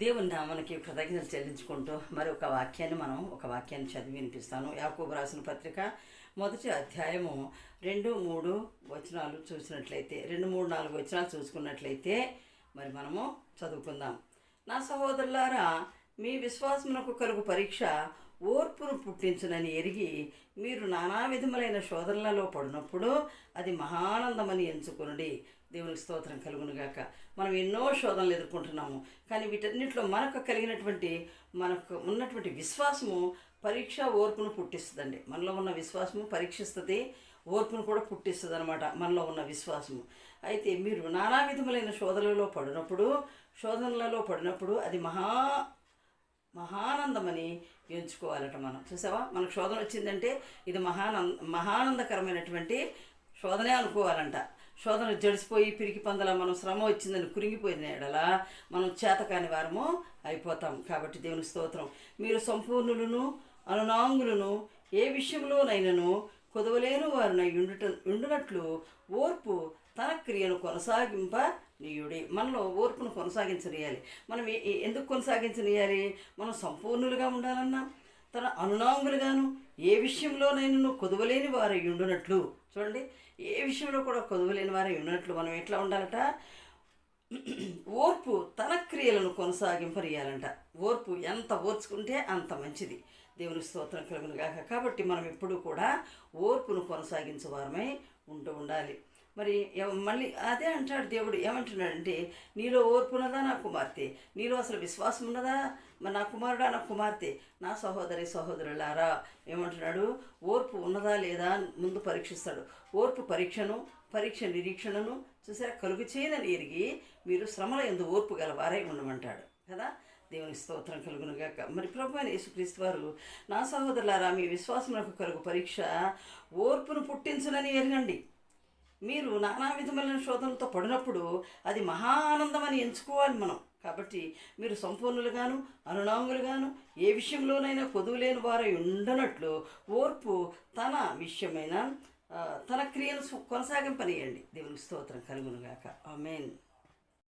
దేవుని నామనకి కృతజ్ఞతలు చెల్లించుకుంటూ మరి ఒక వాక్యాన్ని మనం ఒక వాక్యాన్ని చదివి వినిపిస్తాను. యాకోబు రాసిన పత్రిక మొదటి అధ్యాయము రెండు మూడు వచనాలు చూసినట్లయితే రెండు మూడు నాలుగు వచనాలు చూసుకున్నట్లయితే మరి మనము చదువుకుందాం. నా సహోదరులారా మీ విశ్వాసమునకు కలుగు పరీక్ష ఓర్పును పుట్టించునని ఎరిగి మీరు నానా విధములైన శోధనలలో పడినప్పుడు అది మహానందమని ఎంచుకునుడి. దేవునికి స్తోత్రం కలుగునుగాక. మనం ఎన్నో శోధనలు ఎదుర్కొంటున్నాము. కానీ వీటన్నిటిలో మనకు కలిగినటువంటి మనకు ఉన్నటువంటి విశ్వాసము పరీక్ష ఓర్పును పుట్టిస్తుందండి. మనలో ఉన్న విశ్వాసము పరీక్షిస్తుంది ఓర్పును కూడా పుట్టిస్తుంది అనమాట మనలో ఉన్న విశ్వాసము. అయితే మీరు నానా విధములైన శోధనలలో పడినప్పుడు శోధనలలో పడినప్పుడు అది మహా మహానందమని ఎంచుకోవాలట మనం. చూసావా? మనకు శోధన వచ్చిందంటే ఇది మహానంద మహానందకరమైనటువంటి శోధనే అనుకోవాలంట. శోధన జడిసిపోయి పిరికి పందల మనం శ్రమ వచ్చిందని కురింగిపోయిన ఎడలా మనం చేతకాని వారము అయిపోతాం. కాబట్టి దేవుని స్తోత్రం. మీరు సంపూర్ణులను అనునాంగులను ఏ విషయంలోనైనాను కొదవలేని వారిని ఉండుట ఉండునట్లు ఓర్పు తన క్రియను కొనసాగింప నీయుడి. మనలో ఓర్పును కొనసాగించనియాలి. మనం ఎందుకు కొనసాగించనీయాలి? మనం సంపూర్ణులుగా ఉండాలన్నా తన అనునాంగులుగాను ఏ విషయంలోనైనా కొదవలేని వారై ఉండునట్లు. చూడండి ఏ విషయంలో కూడా కొదవలేని వారై ఉండునట్లు మనం ఎట్లా ఉండాలట? ఓర్పు సత్క్రియలను కొనసాగింపరియాలంట ఓర్పు ఎంత ఓర్చుకుంటే అంత మంచిది. దేవుని స్తోత్రం కలుగునుగాక కాబట్టి మనం ఎప్పుడూ కూడా ఓర్పును కొనసాగించేవారమై ఉంటూ ఉండాలి. మరి మళ్ళీ అదే అంటాడు దేవుడు ఏమంటున్నాడంటే నీలో ఓర్పు ఉన్నదా నా కుమార్తె? నీలో అసలు విశ్వాసం ఉన్నదా? మరి నా కుమారుడా నా కుమార్తె? నా సహోదరి సహోదరులారా ఏమంటున్నాడు? ఓర్పు ఉన్నదా లేదా ముందు పరీక్షిస్తాడు. ఓర్పు పరీక్షను పరీక్ష నిరీక్షణను చూసారా? కలుగు చేయదని ఎరిగి మీరు శ్రమల ఎందు ఓర్పు గల వారై ఉండమంటాడు. కదా? దేవుని స్తోత్రం కలుగునుగాక. మరి ప్రభు అని యేసుక్రీస్తు వారు నా సహోదరులారా మీ విశ్వాసం కలుగు పరీక్ష ఓర్పును పుట్టించునని ఎరగండి. మీరు నానా విధమైన శోధనలతో పడినప్పుడు అది మహా ఆనందమని ఎంచుకోవాలి మనం. కాబట్టి మీరు సంపూర్ణులుగాను అనునాంగులుగాను ఏ విషయంలోనైనా కొదువులేని వారై ఉండనట్లు ఓర్పు తన విషయమైన తన క్రియను కొనసాగింపనియండి. దేవునికి స్తోత్రం కలుగునుగాక. ఆమెన్.